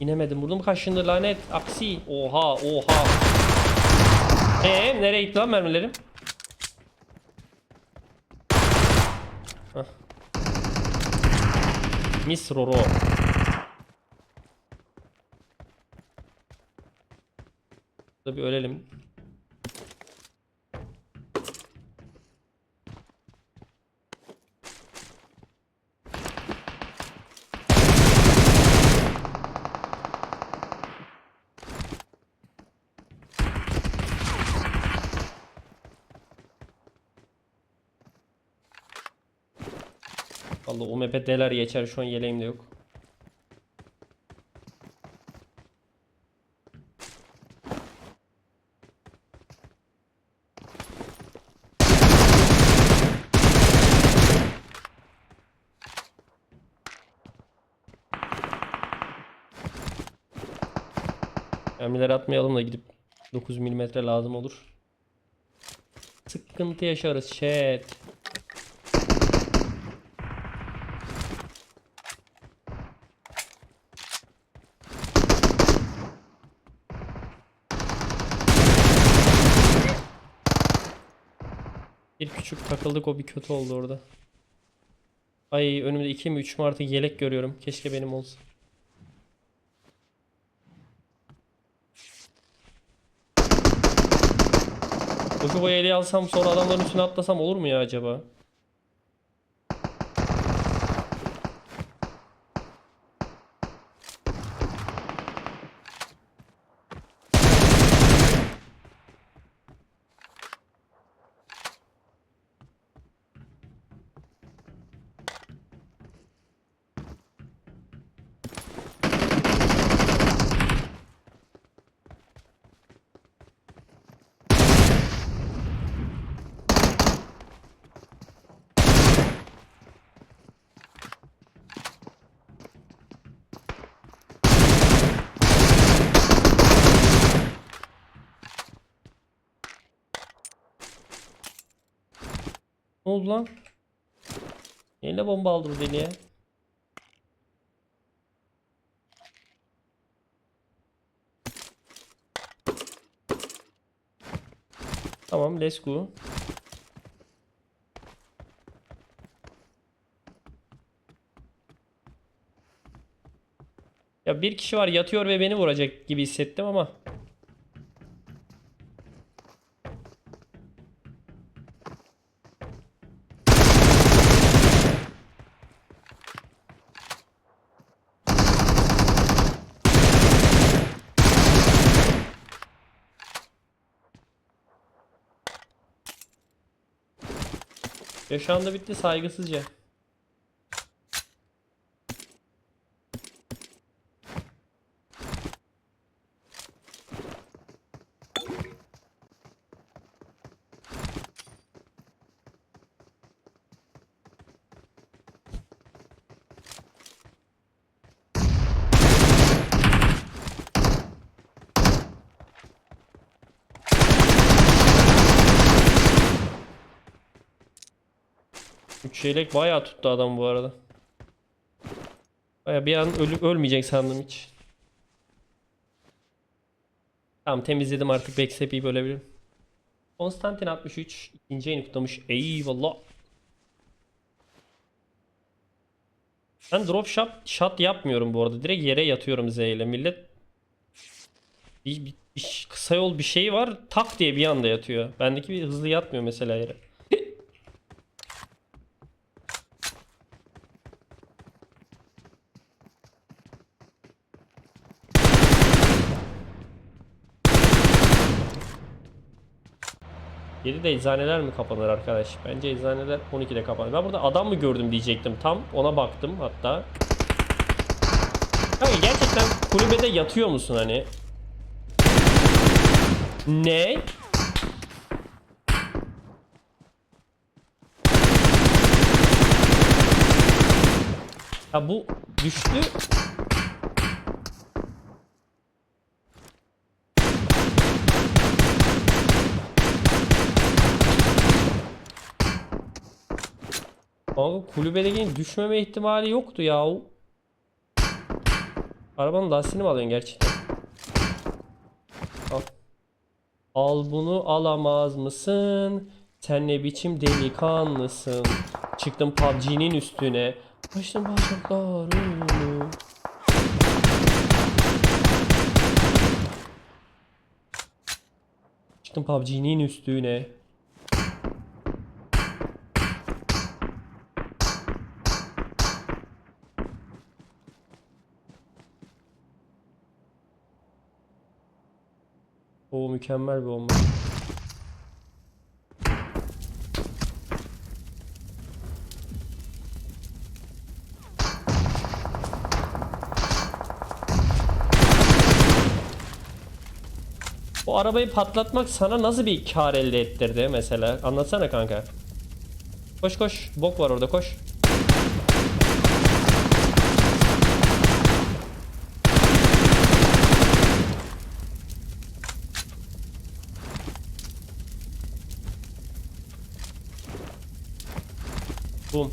İnemedim. Burnum kaşındı lanet. Aksi. Oha oha. Eee nereye gitti lan mermilerim? Miss Roro. Burada bir ölelim. Vallahi o map'e deler geçer şu an yeleğim de yok. Mermileri atmayalım da gidip 9 mm lazım olur. Sıkıntı yaşarız chat. Bir küçük takıldık o bir kötü oldu orada. Ay önümde 2 mi 3 mü artık yelek görüyorum. Keşke benim olsa. Peki bu yeleği alsam sonra adamların üstüne atlasam olur mu ya acaba? Ne oldu lan? Neyle bomba aldı bu deliye? Tamam let's go. Ya bir kişi var yatıyor ve beni vuracak gibi hissettim ama. Yaşandı bitti saygısızca. Yelek bayağı tuttu adam bu arada. Baya bir an ölüp ölmeyecek sandım hiç. Tamam temizledim artık backstep'i bölebilirim. Konstantin 63 ikinci yayını kutlamış. Eyvallah. Ben drop shot, shot yapmıyorum bu arada. Direkt yere yatıyorum Z ile. Millet bir, bir- bir kısa yol bir şey var tak diye bir anda yatıyor. Bendeki bir hızlı yatmıyor mesela yere. Yedi de eczaneler mi kapanır arkadaş? Bence eczaneler 12'de kapanır. Ben burada adam mı gördüm diyecektim. Tam ona baktım hatta. Kanka gerçekten kulübede yatıyor musun hani? Ne? Ya bu düştü. Kanka kulübedeki düşmeme ihtimali yoktu ya. Arabanın lastiğini mi alıyorsun gerçekten? Al. Al bunu alamaz mısın? Sen ne biçim delikanlısın? Çıktım PUBG'nin üstüne. Açtım bacaklarımı. Çıktım PUBG'nin üstüne. Mükemmel bir bomba. Bu arabayı patlatmak sana nasıl bir kar elde ettirdi mesela? Anlatsana kanka. Koş koş. Bok var orada koş. Bum.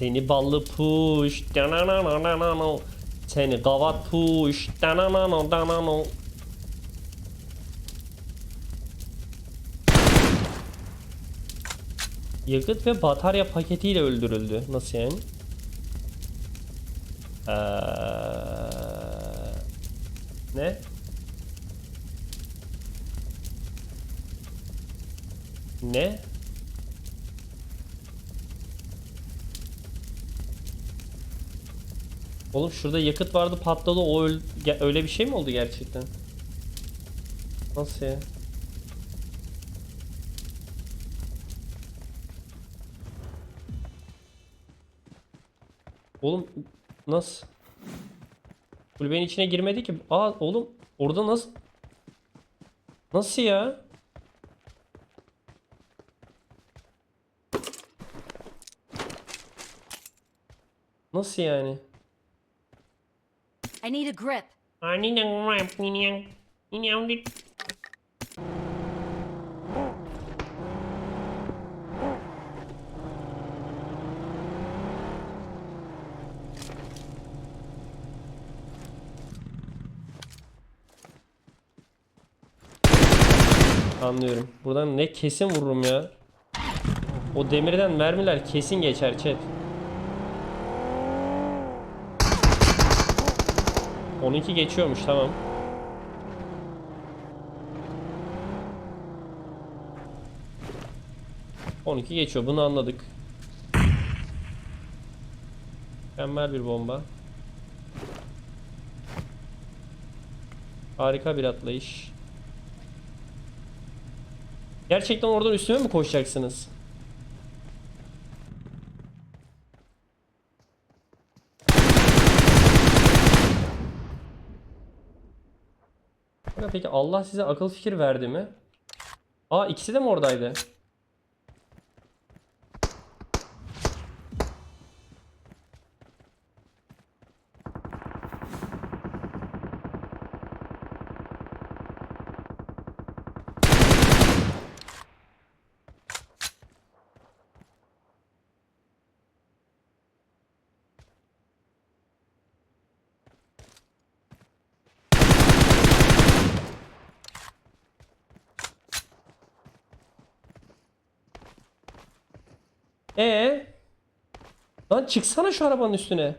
Seni ballı dananananano. Seni gavat danano. Yakıt ve batarya paketiyle öldürüldü. Nasıl yani? Ee, ne? Ne? Oğlum şurada yakıt vardı patladı o öyle bir şey mi oldu gerçekten? Nasıl ya? Oğlum nasıl? Kulübenin içine girmedi ki. Aa oğlum orada nasıl? Nasıl ya? Nasıl yani? I need a grip. Anlıyorum. Buradan ne kesin vururum ya. O demirden mermiler kesin geçer chat. 12 geçiyormuş tamam. ...12 geçiyor bunu anladık. Mükemmel bir bomba. Harika bir atlayış. Gerçekten oradan üstüme mi koşacaksınız? Peki Allah size akıl fikir verdi mi? Aa ikisi de mi oradaydı? Ee? Lan çıksana şu arabanın üstüne.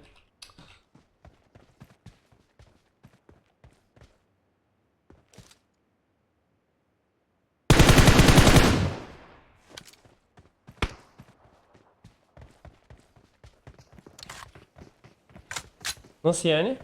Nasıl yani?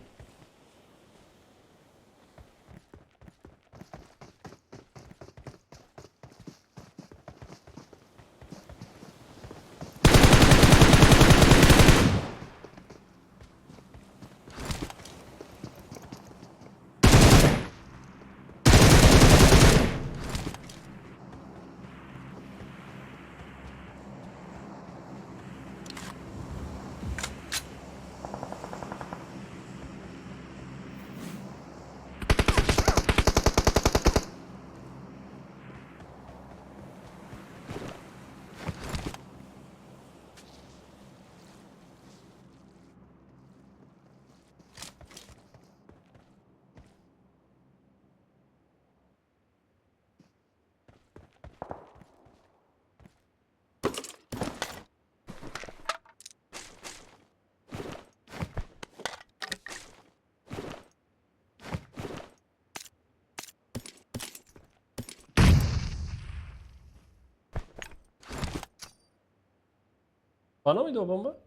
Bana mıydı o bomba?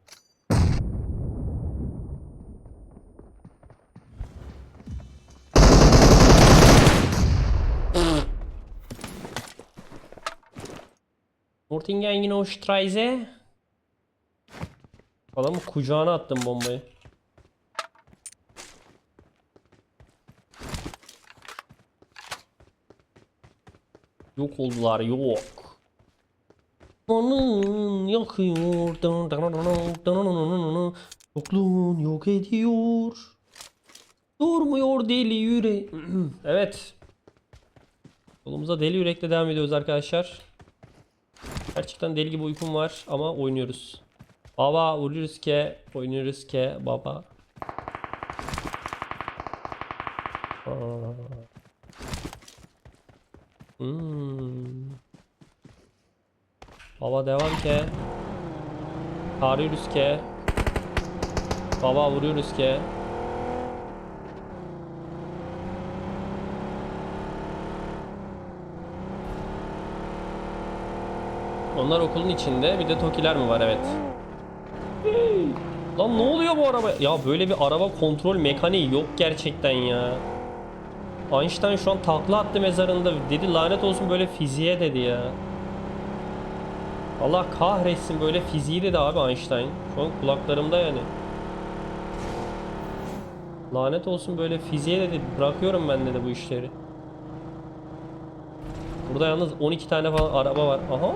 Mortingen yine o Streise. Adamın kucağına attım bombayı. Yok oldular yok. Manın yakıyor. Yokluğun yok ediyor. Durmuyor deli yüre. evet. Yolumuza deli yürekle devam ediyoruz arkadaşlar. Gerçekten deli gibi uykum var ama oynuyoruz. Baba vuruyoruz ki, oynuyoruz ki baba. Aa. Hmm. Baba devam ki. Tarıyoruz ki. Baba vuruyoruz ki. Onlar okulun içinde. Bir de Tokiler mi var? Evet. Lan ne oluyor bu araba? Ya böyle bir araba kontrol mekaniği yok gerçekten ya. Einstein şu an takla attı mezarında. Dedi lanet olsun böyle fiziğe dedi ya. Allah kahretsin böyle fiziği dedi abi Einstein. Şu kulaklarımda yani. Lanet olsun böyle fiziğe dedi. Bırakıyorum ben dedi bu işleri. Burada yalnız 12 tane falan araba var. Aha!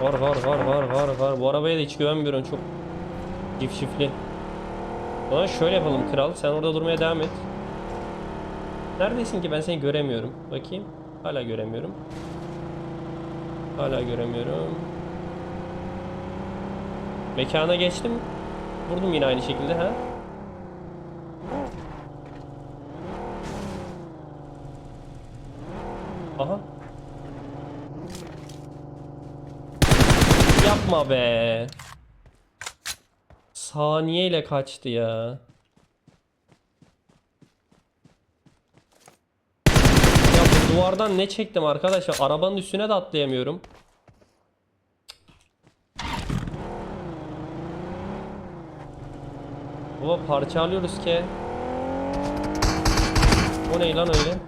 Var var var var var var. Bu arabaya da hiç güvenmiyorum çok cifcifli. Zaman şöyle yapalım kral. Sen orada durmaya devam et. Neredesin ki ben seni göremiyorum. Bakayım. Hala göremiyorum. Hala göremiyorum. Mekana geçtim. Vurdum yine aynı şekilde ha. Aha. Yapma be. Saniyeyle kaçtı ya. Ya bu duvardan ne çektim arkadaşlar? Arabanın üstüne de atlayamıyorum. Baba parçalıyoruz ki. O ne lan öyle?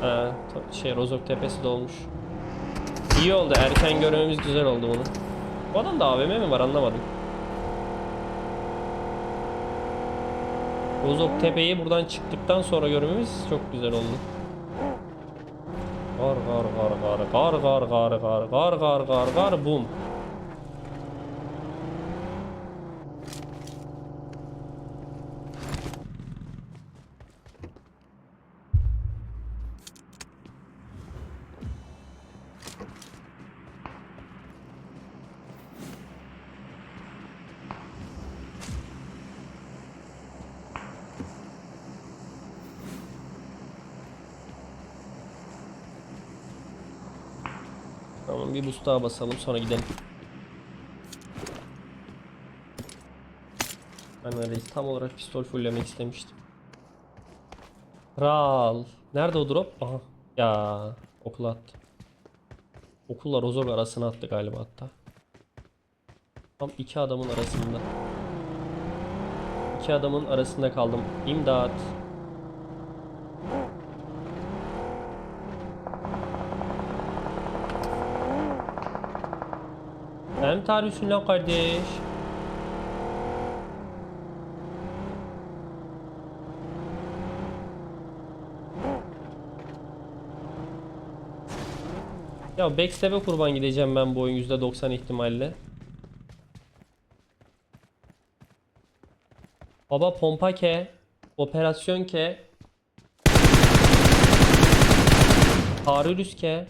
Ha, şey Rozok tepesi dolmuş. İyi oldu. Erken görmemiz güzel oldu bunu. Bu adam da AVM mi var anlamadım. Rozok tepeyi buradan çıktıktan sonra görmemiz çok güzel oldu. Gar gar gar gar gar gar gar gar gar gar gar gar bum. Daha basalım sonra gidelim. Ben reis tam olarak pistol fulllemek istemiştim. Kral. Nerede o drop? Aha. Ya okula attı. Okulla Rozok arasına attı galiba hatta. Tam iki adamın arasında. İki adamın arasında kaldım. İmdat. Hem tarihsin lan kardeş. Ya backstep'e kurban gideceğim ben bu oyun %90 ihtimalle. Baba pompa ke. Operasyon ke. Tarülüs ke.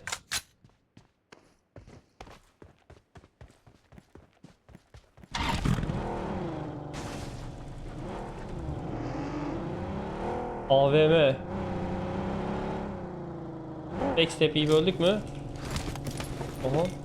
AVM. Backstep'i iyi böldük mü? Aha.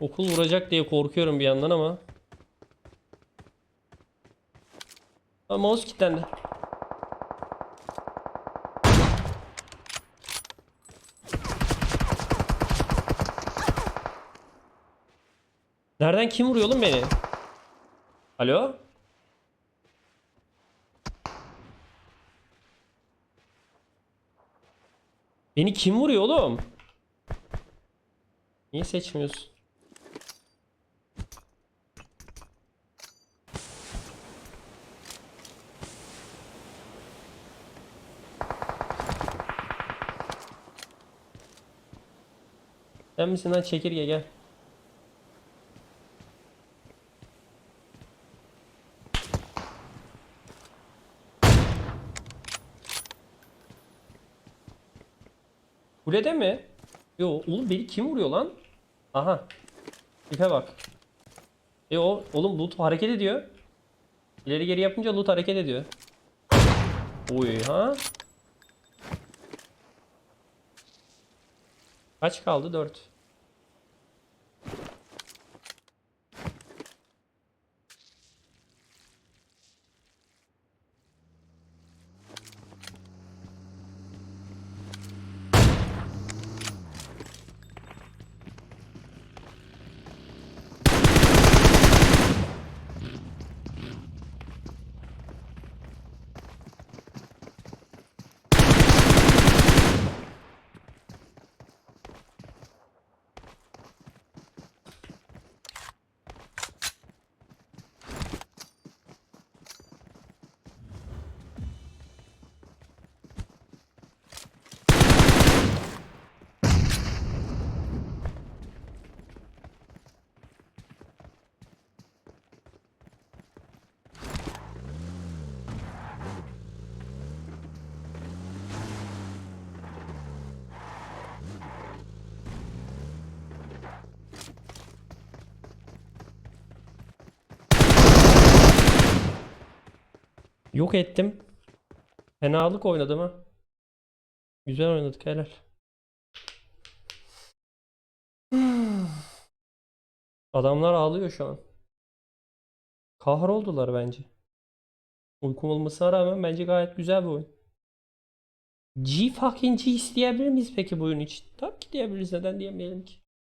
Okul vuracak diye korkuyorum bir yandan ama. Aa, mouse kilitlendi. Nereden kim vuruyor oğlum beni? Alo? Beni kim vuruyor oğlum? Niye seçmiyorsun? Sen misin lan çekirge gel. Kulede mi? Yo oğlum beni kim vuruyor lan? Aha. İpe bak. E o oğlum loot hareket ediyor. İleri geri yapınca loot hareket ediyor. Oy ha. Kaç kaldı? 4. Yok ettim. Fenalık oynadım ha. Güzel oynadık helal. Adamlar ağlıyor şu an. Kahroldular bence. Uykum olmasına rağmen bence gayet güzel bir oyun. G fucking G isteyebilir miyiz peki bu oyun için? Tabii ki diyebiliriz. Neden diyemeyelim ki?